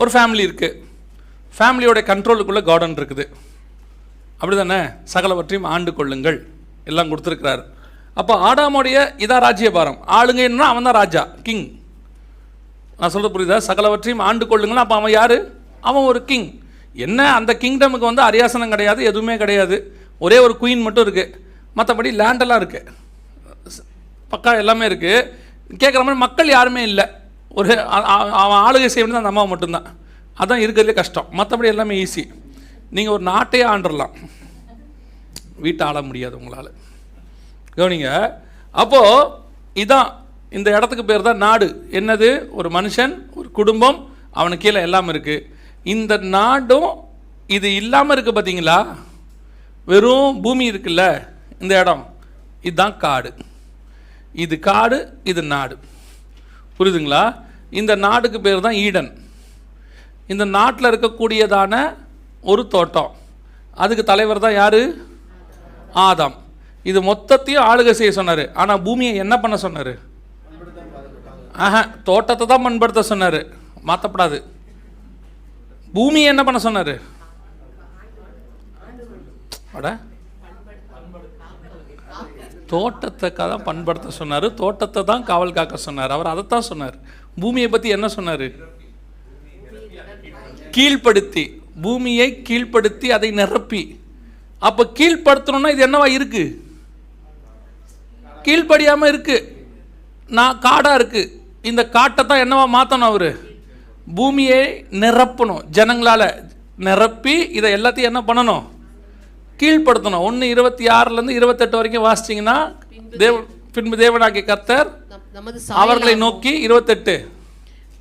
ஒரு ஃபேமிலி இருக்குது ஃபேமிலியோட கண்ட்ரோலுக்குள்ளே கார்டன் இருக்குது. அப்படி தானே சகலவற்றையும் ஆண்டு கொள்ளுங்கள். எல்லாம் கொடுத்துருக்கிறார். அப்போ ஆடாமுடைய இதான் ராஜ்யபாரம். ஆளுங்கன்னா அவன் தான் ராஜா கிங் நான் சொல்கிறது புரியுதா? சகலவற்றையும் ஆண்டு கொள்ளுங்கன்னா அப்போ அவன் யார்? அவன் ஒரு கிங் என்ன? அந்த கிங்டமுக்கு வந்து அரியாசனம் கிடையாது எதுவுமே கிடையாது. ஒரே ஒரு குயின் மட்டும் இருக்குது மற்றபடி லேண்டெல்லாம் இருக்குது பக்கா எல்லாமே இருக்குது கேட்குற மாதிரி மக்கள் யாருமே இல்லை. ஒரு அவன் ஆளுகை செய்யணும் அந்த அம்மா மட்டும்தான். அதான் இருக்கிறதுலே கஷ்டம். மற்றபடி எல்லாமே ஈஸி நீங்கள் ஒரு நாட்டையே ஆண்டுடலாம் வீட்டை ஆள முடியாது உங்களால். கவனிங்க. அப்போது இதான் இந்த இடத்துக்கு பேர் தான் நாடு. என்னது? ஒரு மனுஷன் ஒரு குடும்பம் அவனுக்கு கீழே எல்லாம் இருக்குது இந்த நாடும் இது இல்லாமல் இருக்குது பார்த்தீங்களா வெறும் பூமி இருக்குல்ல இந்த இடம். இதுதான் காடு. இது காடு இது நாடு. புரியுதுங்களா? இந்த நாடுக்கு பேர் தான் ஈடன். இந்த நாட்டில் இருக்கக்கூடியதான ஒரு தோட்டம். அதுக்கு தலைவர் தான் யார்? ஆதாம். இது மொத்தத்தையும் ஆளுகை செய்ய சொன்னார். ஆனால் பூமியை என்ன பண்ண சொன்னார்? ஆஹா தோட்டத்தை தான் பண்படுத்த சொன்னார். மாற்றப்படாது பூமியை என்ன பண்ண சொன்னார்? அட தோட்டத்தை தான் பண்படுத்த சொன்னார். தோட்டத்தை தான் காவல் காக்க சொன்னார். அவர் அதைத்தான் சொன்னார். பூமியை பற்றி என்ன சொன்னார்? கீழ்ப்படுத்தி. பூமியை கீழ்ப்படுத்தி அதை நிரப்பி. அப்போ கீழ்ப்படுத்தணும்னா இது என்னவா இருக்கு? கீழ்ப்படியாமல் இருக்கு. நான் காடாக இருக்கு. இந்த காட்டை தான் என்னவா மாற்றணும் அவர்? பூமியை நிரப்பணும். ஜனங்களால் நிரப்பி இதை எல்லாத்தையும் என்ன பண்ணணும்? கீழ்ப்படுத்தணும். ஒன்று இருபத்தி ஆறுலேருந்து இருபத்தெட்டு வரைக்கும் வாசிச்சிங்கன்னா தேவ பின்பு தேவனாகிய கர்த்தர் அவர்களை நோக்கி இருபத்தெட்டு.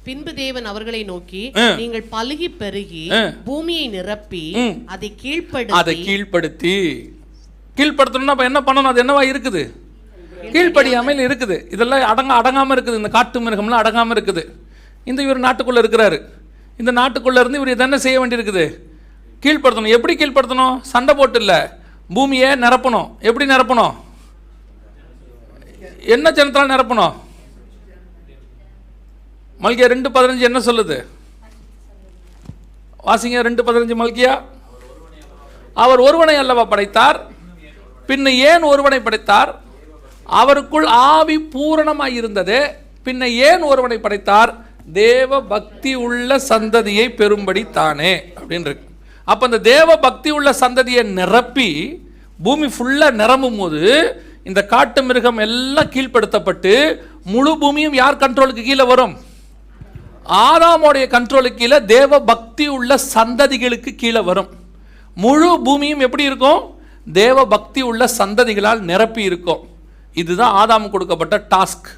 பின்பு தேவன் அவர்களை நோக்கி. நீங்கள் பலுகி பெருகி. பூமியை நிரப்பி. அதை அதை கீழ்ப்படுத்தி கீழ்ப்படுத்தி. கீழ்ப்படுத்தணும்னா அப்போ என்ன பண்ணணும்? அது என்னவா இருக்குது? கீழ்ப்படியாமல் இருக்குது. இதெல்லாம் அடங்க அடங்காமல் இருக்குது. இந்த காட்டு மிருகம்லாம் அடங்காமல் இருக்குது. இந்த இவர் நாட்டுக்குள்ளே இருக்கிறாரு. இந்த நாட்டுக்குள்ளே இருந்து இவர் என்ன செய்ய வேண்டியிருக்குது? கீழ்ப்படுத்தணும். எப்படி கீழ்ப்படுத்தணும்? சண்டை போட்டு இல்லை பூமியை நிரப்பணும். எப்படி நிரப்பணும்? என்ன ஜனத்தால் நிரப்பணும்? மல்கியா ரெண்டு பதினஞ்சு என்ன சொல்லுது? வாசிங்க ரெண்டு பதினஞ்சு மல்கியா. அவர் ஒருவனை அல்லவா படைத்தார்? பின்ன ஏன் ஒருவனை படைத்தார்? அவருக்குள் ஆவி பூரணமாக இருந்தது. பின்ன ஏன் ஒருவனை படைத்தார்? தேவ பக்தி உள்ள சந்ததியை பெறும்படி தானே அப்படின்னு இருக்கு. அப்போ அந்த தேவ பக்தி உள்ள சந்ததியை நிரப்பி பூமி ஃபுல்லாக நிரம்பும் போது இந்த காட்டு மிருகம் எல்லாம் கீழ்ப்படுத்தப்பட்டு முழு பூமியும் யார் கண்ட்ரோலுக்கு கீழே வரும்? ஆதாமோடைய கண்ட்ரோலுக்கு கீழே தேவ பக்தி உள்ள சந்ததிகளுக்கு கீழே வரும். முழு பூமியும் எப்படி இருக்கும்? தேவ பக்தி உள்ள சந்ததிகளால் நிரப்பி இருக்கும். இதுதான் ஆதாம் கொடுக்கப்பட்ட டாஸ்க்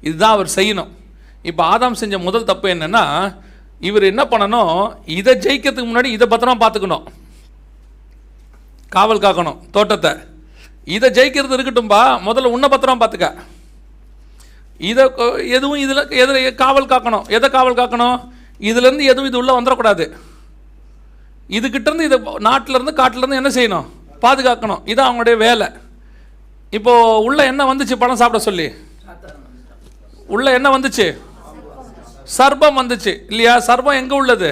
இதுதான் அவர் செய்யணும். இப்போ ஆதாம் செஞ்ச முதல் தப்பு என்னென்னா இவர் என்ன பண்ணணும்? இதை ஜெயிக்கிறதுக்கு முன்னாடி இதை பத்திரமா பார்த்துக்கணும். காவல் காக்கணும் தோட்டத்தை. இதை ஜெயிக்கிறது இருக்கட்டும்பா முதல்ல உன்னை பத்திரமா பார்த்துக்க. இதை எதுவும் இதில் எதில் காவல் காக்கணும். எதை காவல் காக்கணும்? இதுலேருந்து எதுவும் இது உள்ளே வந்துடக்கூடாது. இதுக்கிட்டேருந்து இதை நாட்டிலேருந்து காட்டிலேருந்து என்ன செய்யணும்? பாதுகாக்கணும். இதான் அவங்களுடைய வேலை. இப்போது உள்ளே என்ன வந்துச்சு? பணம் சாப்பிட சொல்லி. உள்ளே என்ன வந்துச்சு? சர்ப்பம் வந்துச்சு. இல்லையா? சர்ப்பம் எங்கே உள்ளது?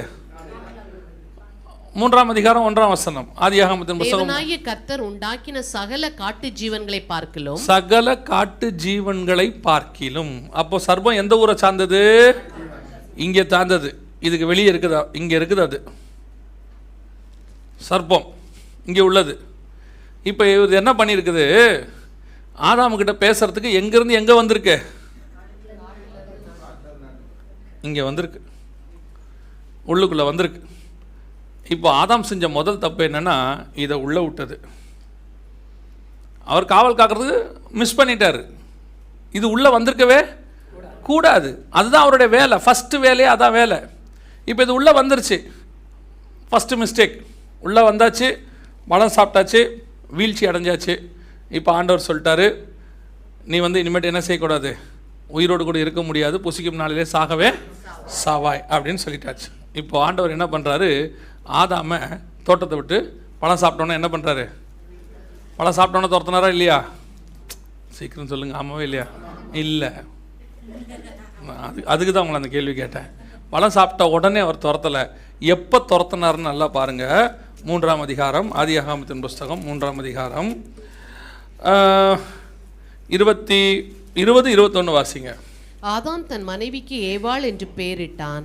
மூன்றாம் அதிகாரம் ஒன்றாம் வசனம். ஆதியாகமத்தின் புஸ்தகம். தேவனாகிய கர்த்தர் உண்டாக்கின சகல காட்டு ஜீவன்களை பார்க்கலும் சகல காட்டு ஜீவன்களை பார்க்கிலும். அப்போ சர்ப்பம் எந்த ஊரை சார்ந்தது? இங்கே சார்ந்தது. இதுக்கு வெளியே இருக்குதா? இங்கே இருக்குது அது. சர்ப்பம் இங்கே உள்ளது. இப்போ இது என்ன பண்ணியிருக்குது? ஆதாமுக்கிட்ட பேசுறதுக்கு எங்கேருந்து எங்கே வந்திருக்கு? இங்கே வந்திருக்கு. உள்ளுக்குள்ளே வந்திருக்கு. இப்போ ஆதாம் செஞ்ச முதல் தப்பு என்னென்னா இதை உள்ளே விட்டது. அவர் காவல் காக்கிறதுக்கு மிஸ் பண்ணிட்டார். இது உள்ளே வந்திருக்கவே கூடாது. அதுதான் அவருடைய வேலை. ஃபஸ்ட்டு வேலையே அதான் வேலை. இப்போ இது உள்ளே வந்துருச்சு. ஃபஸ்ட்டு மிஸ்டேக் உள்ளே வந்தாச்சு. பழம் சாப்பிட்டாச்சு. வீழ்ச்சி அடைஞ்சாச்சு. இப்போ ஆண்டவர் சொல்லிட்டாரு நீ வந்து இனிமேட்டு என்ன செய்யக்கூடாது? உயிரோடு கூட இருக்க முடியாது புசிக்கும் நாளிலே சாகவே சாவாய் அப்படின்னு சொல்லிட்டாச்சு. இப்போ ஆண்டவர் என்ன பண்ணுறாரு ஆதாம தோட்டத்தை விட்டு பழம் சாப்பிட்டோன்னே என்ன பண்ணுறாரு பழம் சாப்பிட்டோன்னே துரத்துனாரா இல்லையா? சீக்கிரம் சொல்லுங்க ஆமாவே இல்லையா? இல்லை. அது அதுக்கு தான் உங்களை அந்த கேள்வி கேட்டேன். பழம் சாப்பிட்ட உடனே அவர் துரத்தலை. எப்போ துரத்துனாருன்னு நல்லா பாருங்கள் மூன்றாம் அதிகாரம் ஆதி அகாமத்தின் புஸ்தகம் மூன்றாம் அதிகாரம். இருபத்தி இருபது இருபத்தொன்று வாசிங்க. ஆதாம் தன் மனைவிக்கு ஏவாள் என்று பெயரிட்டான்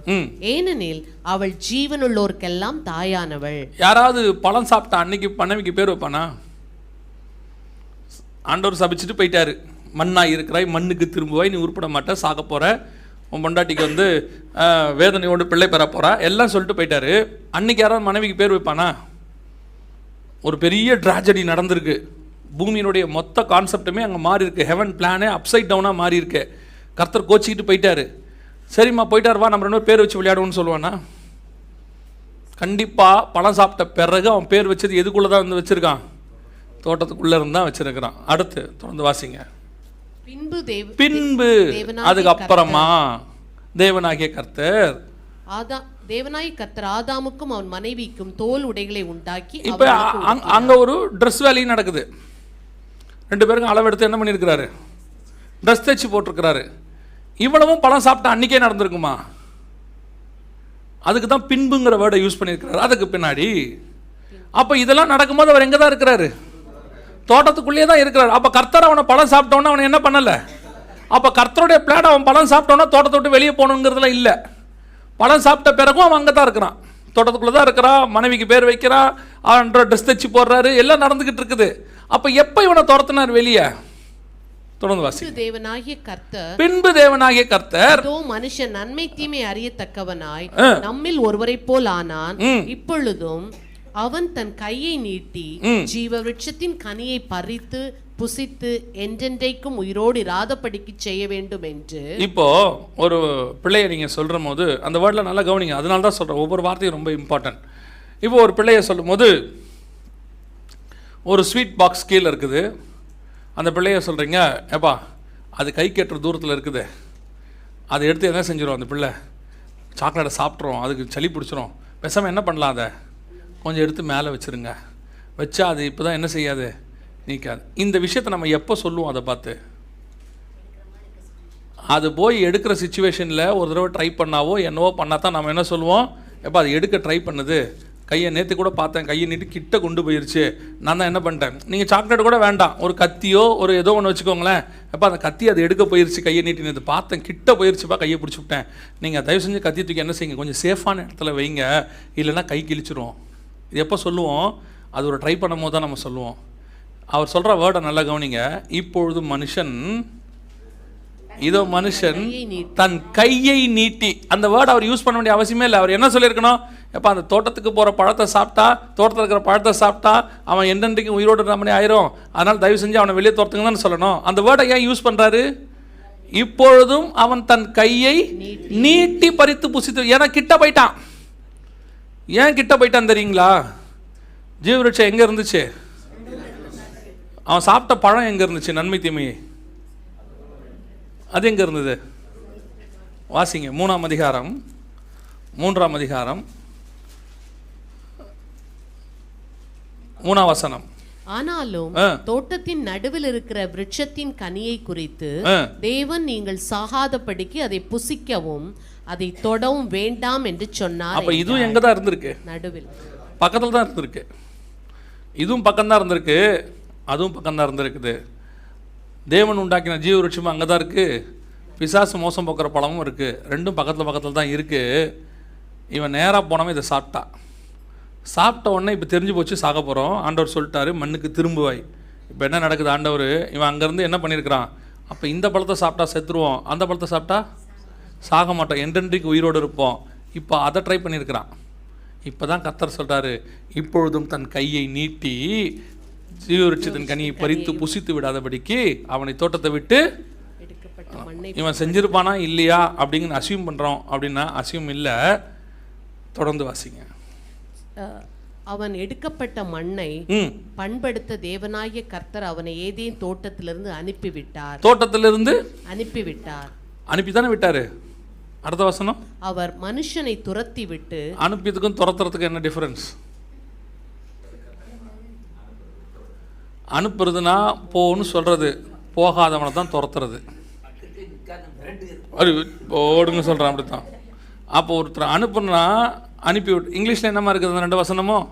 ஏனெனில் அவள் ஜீவனுள்ளோர்க்கெல்லாம் தாயானவள். யாராவது பழம் சாப்பிட்டா அன்னைக்கு மனைவிக்கு பேர் வைப்பானா? ஆண்டவர் சபிச்சுட்டு போயிட்டாரு. மண்ணாய் இருக்கிறாய் மண்ணுக்கு திரும்புவாய் நீ உருப்பட மாட்ட சாக போற. உன் பொண்டாட்டிக்கு வந்து வேதனையோடு பிள்ளை பெற போறா. எல்லாம் சொல்லிட்டு போயிட்டாரு. அன்னைக்கு யாராவது மனைவிக்கு பேர் வைப்பானா? ஒரு பெரிய ட்ராஜடி நடந்திருக்கு. பூமியினுடைய மொத்த கான்செப்ட்டுமே அங்கே மாறி இருக்கு ஹெவன் பிளானே அப்சைட் டவுனாக மாறி இருக்கு கர்த்தர் கோச்சிக்கிட்டு போயிட்டாரு. சரிம்மா போயிட்டார் வா நம்ம ரெண்டு பேர் வச்சு விளையாடுவோம்னு சொல்லுவானா? கண்டிப்பாக பழம் சாப்பிட்ட பிறகு அவன் பேர் வச்சது எதுக்குள்ளே தான் வந்து வச்சுருக்கான்? தோட்டத்துக்குள்ளே இருந்து தான் வச்சுருக்கிறான். அடுத்து தொடர்ந்து வாசிங்க. பின்பு பின்பு. அதுக்கப்புறமா தேவனாகிய கர்த்தர். தேவனாய் கர்த்தர் ஆதாமுக்கும் அவன் மனைவிக்கும் தோல் உடைகளை உண்டாக்கி இப்போ அங்கே ஒரு ட்ரெஸ் வேலையும் நடக்குது. ரெண்டு பேருக்கும் அளவெடுத்து என்ன பண்ணியிருக்கிறாரு? ட்ரெஸ் தைச்சு போட்டிருக்கிறாரு. இவ்வளவும் பழம் சாப்பிட்டா அன்றைக்கே நடந்திருக்குமா? அதுக்கு தான் பின்புங்கிற வேர்டை யூஸ் பண்ணியிருக்கிறாரு. அதுக்கு பின்னாடி. அப்போ இதெல்லாம் நடக்கும்போது அவர் எங்கே தான் இருக்கிறாரு? தோட்டத்துக்குள்ளேயே தான் இருக்கிறாரு. அப்போ கர்த்தர் அவனை பழம் சாப்பிட்டோன்னா அவனை என்ன பண்ணலை? அப்போ கர்த்தருடைய பிளான் அவன் பழம் சாப்பிட்டோன்னா தோட்டத்தை விட்டு வெளியே போகணுங்கிறதுலாம் இல்லை. பழம் சாப்பிட்ட பிறகும் அவன் அங்கே தான் இருக்கிறான். தோட்டத்துக்குள்ளே தான் இருக்கிறான். மனைவிக்கு பேர் வைக்கிறான். அவன் ட்ரெஸ் தைச்சு போடுறாரு. எல்லாம் நடந்துக்கிட்டு இருக்குது. அப்போ எப்போ இவனை துரத்துனார் வெளியே தொடர்ந்து வாசி பின்பு தேவனாகிய கர்த்தர் பின்பு தேவனாகிய கர்த்தர் இதோ மனுஷன் நன்மை தீமை அறியத்தக்கவனாய். நம்மில் ஒருவரைப் போல் ஆனான். இப்பொழுதும் அவன் தன் கையை நீட்டி. ஜீவ விருட்சத்தின் கனியை பறித்து புசித்து என்றென்றைக்கும் உயிரோடு இராதபடிக்கு செய்ய வேண்டும் என்று இப்போ ஒரு பிள்ளையை நீங்கள் சொல்கிற போது அந்த வேர்டில் நல்லா கவனிங்க அதனால தான் சொல்கிறேன் ஒவ்வொரு வார்த்தையும் ரொம்ப இம்பார்ட்டன்ட் இப்போ ஒரு பிள்ளையை சொல்லும் போது ஒரு ஸ்வீட் பாக்ஸ் கீழே இருக்குது. அந்த பிள்ளைய சொல்கிறீங்க ஏப்பா அது கை கட்டுற தூரத்தில் இருக்குது. அதை எடுத்து என்ன செஞ்சிடும் அந்த பிள்ளை? சாக்லேட்டை சாப்பிட்றோம் அதுக்கு சளி பிடிச்சிரும். பேசாமல் என்ன பண்ணலாம் அதை? கொஞ்சம் எடுத்து மேலே வச்சுருங்க. வச்சா அது இப்போ தான் என்ன செய்யாது? நீக்காது. இந்த விஷயத்தை நம்ம எப்போ சொல்லுவோம் அதை பார்த்து? அது போய் எடுக்கிற சுச்சுவேஷனில் ஒரு தடவை ட்ரை பண்ணாவோ என்னவோ பண்ணால் தான் நம்ம என்ன சொல்லுவோம்? எப்போ அது எடுக்க ட்ரை பண்ணுது. கையை நேற்று கூட பார்த்தேன். கையை நீட்டு கிட்ட கொண்டு போயிருச்சு. நான் தான் என்ன பண்ணிட்டேன்? நீங்கள் சாக்லேட் கூட வேண்டாம். ஒரு கத்தியோ ஒரு ஏதோ ஒன்று வச்சுக்கோங்களேன். எப்போ அந்த கத்தி அது எடுக்க போயிருச்சு கையை நீட்டி நேற்று பார்த்தேன். கிட்ட போயிருச்சுப்பா கையை பிடிச்சி விட்டேன். நீங்கள் தயவு செஞ்சு கத்தி தூக்கி என்ன செய்யுங்க? கொஞ்சம் சேஃபான இடத்துல வைங்க. இல்லைன்னா கை கிழிச்சிரும். இது எப்போ சொல்லுவோம்? அது ஒரு ட்ரை பண்ணும் போது தான் நம்ம சொல்லுவோம். அவர் சொல்கிற வேர்டை நல்லா கவனிங்க. இப்பொழுது மனுஷன் இதோ மனுஷன். தன் கையை நீட்டி. அந்த வேர்டு அவர் யூஸ் பண்ண வேண்டிய அவசியமே இல்லை. அவர் என்ன சொல்லியிருக்கணும்? எப்போ அந்த தோட்டத்துக்கு போகிற பழத்தை சாப்பிட்டா தோட்டத்தில் இருக்கிற பழத்தை சாப்பிட்டா அவன் என்னென்றைக்கும் உயிரோடு நம்மளே ஆயிரும்? அதனால் தயவு செஞ்சு அவனை வெளியே துரத்துங்க தான் சொல்லணும். அந்த வேர்டை ஏன் யூஸ் பண்ணுறாரு இப்பொழுதும் அவன் தன் கையை நீட்டி. பறித்து புசித்து ஏன்னா கிட்ட போயிட்டான். ஏன் கிட்ட போயிட்டான் தெரியுங்களா? ஜீவருட்சம் எங்கே இருந்துச்சு? அவன் சாப்பிட்ட பழம் எங்கே இருந்துச்சு? நன்மை தீமை அது எங்கே இருந்தது? வாசிங்க மூணாம் அதிகாரம் மூன்றாம் அதிகாரம் மூணாம் வசனம். ஆனாலும். தோட்டத்தின் நடுவில் இருக்கிற விருட்சத்தின் கனியை குறித்து. தேவன் நீங்கள் சாகாதபடிக்கு அதை புசிக்கவும் அதை தொடவும் வேண்டாம் என்று சொன்னார் அப்போ இதுவும் எங்கே தான் இருந்திருக்கு? நடுவில். பக்கத்தில் தான் இருந்திருக்கு. இதுவும் பக்கம்தான் இருந்திருக்கு. அதுவும் பக்கம்தான் இருந்திருக்குது. தேவன் உண்டாக்கின ஜீவ விருட்சமும் அங்கே தான் இருக்குது பிசாசு மோசம் போக்குற பழமும் இருக்குது ரெண்டும் பக்கத்தில் பக்கத்தில் தான் இருக்குது இவன் நேராக போனவன் இதை சாப்பிட்டா சாப்பிட்ட உடனே இப்போ தெரிஞ்சு போச்சு சாக போகிறோம் ஆண்டவர் சொல்லிட்டாரு மண்ணுக்கு திரும்புவாய். இப்போ என்ன நடக்குது ஆண்டவர்? இவன் அங்கேருந்து என்ன பண்ணியிருக்கிறான்? அப்போ இந்த பழத்தை சாப்பிட்டா செத்துருவோம். அந்த பழத்தை சாப்பிட்டா சாக மாட்டோம். என்றென்றைக்கு உயிரோடு இருப்போம். இப்போ அதை ட்ரை பண்ணியிருக்கிறான். இப்போ தான் கத்தர் சொல்கிறாரு இப்பொழுதும் தன் கையை நீட்டி ஜீவருட்சத்தின் கனியை பறித்து புசித்து விடாதபடிக்கு அவனை தோட்டத்தை விட்டு இவன் செஞ்சிருப்பானா இல்லையா அப்படிங்கன்னு அசியூம் பண்ணுறோம் அப்படின்னா அசியூம் இல்லை. தொடர்ந்து வாசிங்க. அவன் எடுக்கப்பட்ட மண்ணை பண்படுத்த தேவனாகிய கர்த்தர் அவனை ஏதேன் தோட்டத்திலிருந்து அனுப்பிவிட்டார். தோட்டத்திலிருந்து அனுப்பிவிட்டார். அனுப்பி தானே விட்டாரு? அடுத்த வசனம். அவர் மனுஷனை துரத்தி விட்டு அனுப்பியதுக்கும் துரத்துறதுக்கும் என்ன டிஃபரன்ஸ் அனுப்புறதுனா போன்னு சொல்கிறது போகாதவனை தான் துரத்துறது. அது ஓடுங்க சொல்கிறேன் அப்படி தான் அப்போ ஒருத்தர் அனுப்புனா அனுப்பிவிட் இங்கிலீஷில் என்னமா இருக்குது? அந்த ரெண்டு வசனமும்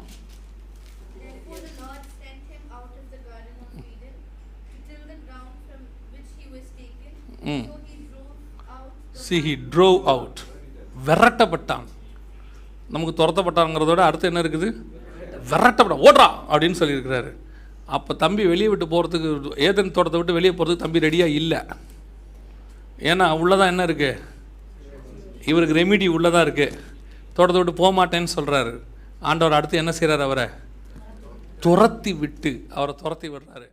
சி ஹி ட்ரோவ் அவுட் விரட்டப்பட்டான். நமக்கு துரத்தப்பட்டாங்கிறத விட அடுத்து என்ன இருக்குது? விரட்டப்பட்டான். ஓடுறா! அப்படின்னு சொல்லியிருக்கிறாரு. அப்போ தம்பி வெளியே விட்டு போகிறதுக்கு ஏதன் தோட்டத்தை விட்டு வெளியே போகிறதுக்கு தம்பி ரெடியாக இல்லை. ஏன்னா உள்ளதான் என்ன இருக்குது இவருக்கு ரெமிடி உள்ளதாக இருக்குது தோட்டத்தை விட்டு போக மாட்டேன்னு சொல்கிறாரு ஆண்டவர் அடுத்து என்ன செய்கிறார் அவரை? துரத்தி விட்டு அவரை துரத்தி விடுறாரு.